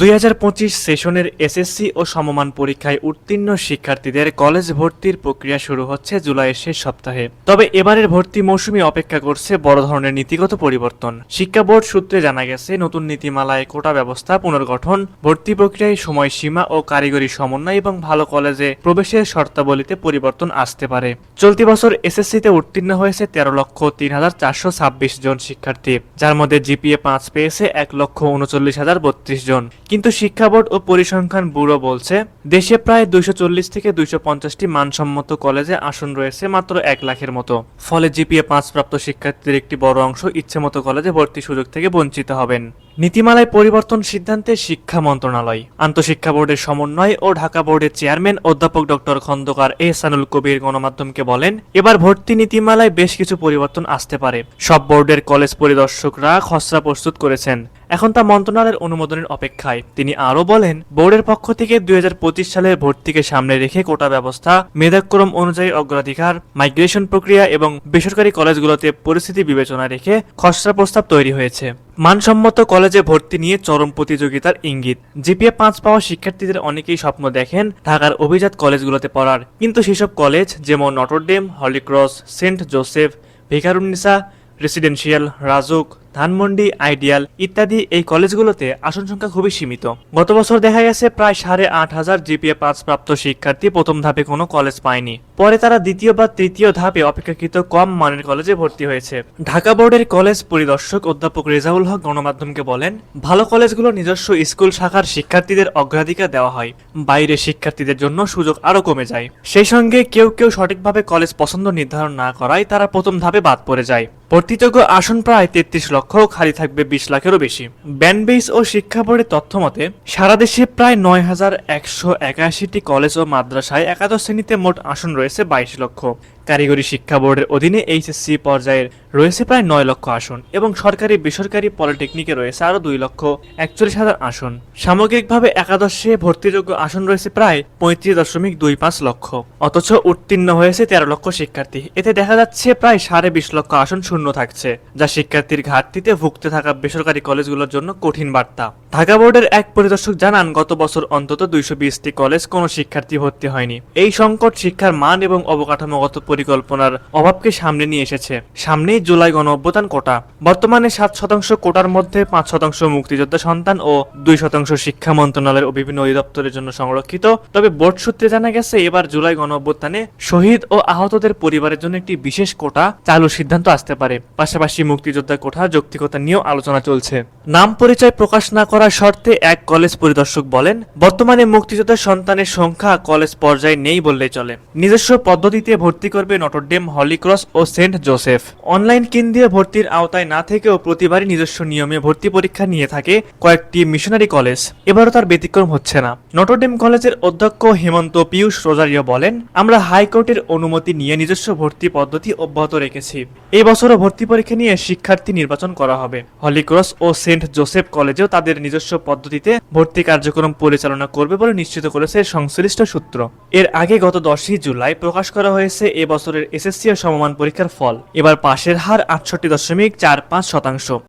দুই হাজার পঁচিশ সেশনের এসএসসি ও সমমান পরীক্ষায় উত্তীর্ণ শিক্ষার্থীদের কলেজ ভর্তির প্রক্রিয়া শুরু হচ্ছে জুলাইয়ের শেষ সপ্তাহে। তবে এবারের ভর্তি মৌসুমে অপেক্ষা করছে বড় ধরনের নীতিগত পরিবর্তন। শিক্ষা বোর্ড সূত্রে জানা গেছে, নতুন নীতিমালায় কোটা ব্যবস্থা পুনর্গঠন, ভর্তি প্রক্রিয়ায় সময়সীমা ও কারিগরি সমন্বয় এবং ভালো কলেজে প্রবেশের শর্তাবলীতে পরিবর্তন আসতে পারে। চলতি বছর এসএসসিতে উত্তীর্ণ হয়েছে তেরো লক্ষ তিন হাজার চারশো ছাব্বিশ জন শিক্ষার্থী, যার মধ্যে জিপিএ পাঁচ পেয়েছে এক লক্ষ উনচল্লিশ হাজার বত্রিশ জন। কিন্তু শিক্ষা বোর্ড ও পরিসংখ্যান ব্যুরো বলছে, দেশে প্রায় দুইশো চল্লিশ থেকে দুইশো পঞ্চাশটি মানসম্মত কলেজে আসন রয়েছে মাত্র এক লাখের মতো। ফলে জিপিএ পাঁচ প্রাপ্ত শিক্ষার্থীদের একটি বড় অংশ ইচ্ছেমতো কলেজে ভর্তি সুযোগ থেকে বঞ্চিত হবেন। নীতিমালায় পরিবর্তন সিদ্ধান্তে শিক্ষা মন্ত্রণালয়। আন্তঃশিক্ষা বোর্ডের সমন্বয় ও ঢাকা বোর্ডের চেয়ারম্যান অধ্যাপক ডক্টর খন্দকার এহসানুল কবির গণমাধ্যমকে বলেন, এবার ভর্তি নীতিমালায় বেশ কিছু পরিবর্তন আসতে পারে। সব বোর্ডের কলেজ পরিদর্শকরা খসড়া প্রস্তুত করেছেন। এখন তা মন্ত্রণালয়ের অনুমোদনের অপেক্ষায়। তিনি আরও বলেন, বোর্ডের পক্ষ থেকে দুই সালের ভর্তিকে সামনে রেখে কোটা ব্যবস্থা, মেধাক্রম অনুযায়ী অগ্রাধিকার, মাইগ্রেশন প্রক্রিয়া এবং বেসরকারি কলেজগুলোতে পরিস্থিতি বিবেচনা রেখে খসড়া প্রস্তাব তৈরি হয়েছে। মানসম্মত কলেজে ভর্তি নিয়ে চরম প্রতিযোগিতার ইঙ্গিত। জিপিএ পাঁচ পাওয়া শিক্ষার্থীদের অনেকেই স্বপ্ন দেখেন ঢাকার অভিজাত কলেজগুলোতে পড়ার। কিন্তু সেসব কলেজ যেমন Notre Dame, Holy Cross, Saint Joseph Viqarunnisa residential, Rajuk Dhanmondi, ideal ইত্যাদি এই কলেজগুলোতে আসন সংখ্যা খুবই সীমিত। গত বছর দেখা গেছে প্রায় সাড়ে আট হাজার জিপিএ পাঁচ প্রাপ্ত শিক্ষার্থী প্রথম ধাপে কোনো কলেজ পায়নি। পরে তারা দ্বিতীয় বা তৃতীয় ধাপে অপেক্ষাকৃত কম মানের কলেজে ভর্তি হয়েছে। ঢাকা বোর্ডের কলেজ পরিদর্শক অধ্যাপক রেজাউল হক গণমাধ্যমকে বলেন, ভালো কলেজগুলো নিজস্ব স্কুল শাখার শিক্ষার্থীদের অগ্রাধিকার দেওয়া হয়। বাইরে শিক্ষার্থীদের জন্য সুযোগ আরও কমে যায়। সেই সঙ্গে কেউ কেউ সঠিকভাবে কলেজ পছন্দ নির্ধারণ না করায় তারা প্রথম ধাপে বাদ পড়ে যায়। ভর্তিযোগ্য আসন প্রায় তেত্রিশ লক্ষ খালি থাকবে বিশ লাখেরও বেশি। ব্যানবেস ও শিক্ষা বোর্ডের তথ্য মতে সারা দেশে প্রায় নয় হাজার একশো একাশিটি কলেজ ও মাদ্রাসায় একাদশ শ্রেণীতে মোট আসন রয়েছে বাইশ লক্ষ। কারিগরি শিক্ষা বোর্ডের অধীনে এইচএসসি পর্যায়ের রয়েছে প্রায় নয় লক্ষ আসন এবং সরকারি বেসরকারি পলিটেকনিকে রয়েছে আরও দুই লক্ষ একচল্লিশ হাজার আসন। সামগ্রিকভাবে একাদশে ভর্তিযোগ্য আসন রয়েছে প্রায় পঁয়ত্রিশ দশমিক দুই পাঁচ লক্ষ। অথচ উত্তীর্ণ হয়েছে তেরো লক্ষ শিক্ষার্থী। এতে দেখা যাচ্ছে প্রায় সাড়ে বিশ লক্ষ আসন শূন্য থাকছে, যা শিক্ষার্থীর ঘাটতিতে ভুগতে থাকা বেসরকারি কলেজগুলোর জন্য কঠিন বার্তা। ঢাকা বোর্ডের এক পরিদর্শক জানান, গত বছর অন্তত দুইশো বিশটি কলেজ কোনো শিক্ষার্থী ভর্তি হয়নি। এই সংকট শিক্ষার মান এবং অবকাঠামোগত পরিকল্পনার অভাবকে সামনে নিয়ে এসেছে। সামনেই জুলাই গণ অভ্যুত্থান কোটা। বর্তমানে সাত শতাংশ কোটার মধ্যে পাঁচ শতাংশ মুক্তিযোদ্ধা সন্তান ও দুই শতাংশ শিক্ষা মন্ত্রণালয়ের বিভিন্ন অধিদপ্তরের জন্য সংরক্ষিত। তবে বোর্ড সূত্রে জানা গেছে, এবার জুলাই গণ অভ্যুত্থানে শহীদ ও আহতদের পরিবারের জন্য একটি বিশেষ কোটা চালুর সিদ্ধান্ত আসতে পারে। পাশাপাশি মুক্তিযোদ্ধা কোটা যৌক্তিকতা নিয়েও আলোচনা চলছে। নাম পরিচয় প্রকাশ না করার শর্তে এক কলেজ পরিদর্শক বলেন, বর্তমানে মুক্তিযোদ্ধা সন্তানের সংখ্যা কলেজ পর্যায়ে নেই বললেই চলে। নিজস্ব পদ্ধতিতে ভর্তি করবে নটরডেম, হলিক্রস ও সেন্ট জোসেফ। অনলাইন কেন্দ্রীয় ভর্তির আওতায় না থেকেও প্রতিবারই নিজস্ব নিয়মে ভর্তি পরীক্ষা নিয়ে থাকে কয়েকটি মিশনারি কলেজ। এবারও তার ব্যতিক্রম হচ্ছে না। নটরডেম কলেজের অধ্যক্ষ হেমন্ত পিয়ুষ রোজারিও বলেন, আমরা হাইকোর্টের অনুমতি নিয়ে নিজস্ব ভর্তি পদ্ধতি অব্যাহত রেখেছি। এই বছরও ভর্তি পরীক্ষা নিয়ে শিক্ষার্থী নির্বাচন করা হবে। হলিক্রস ও সেন্ট জোসেফ কলেজেও তাদের নিজস্ব পদ্ধতিতে ভর্তি কার্যক্রম পরিচালনা করবে বলে নিশ্চিত করেছে সংশ্লিষ্ট সূত্র। এর আগে গত দশই জুলাই প্রকাশ করা হয়েছে এ বছরের এসএসসি এর সমমান পরীক্ষার ফল। এবার পাশের হার আটষট্টি দশমিক চার পাঁচ শতাংশ।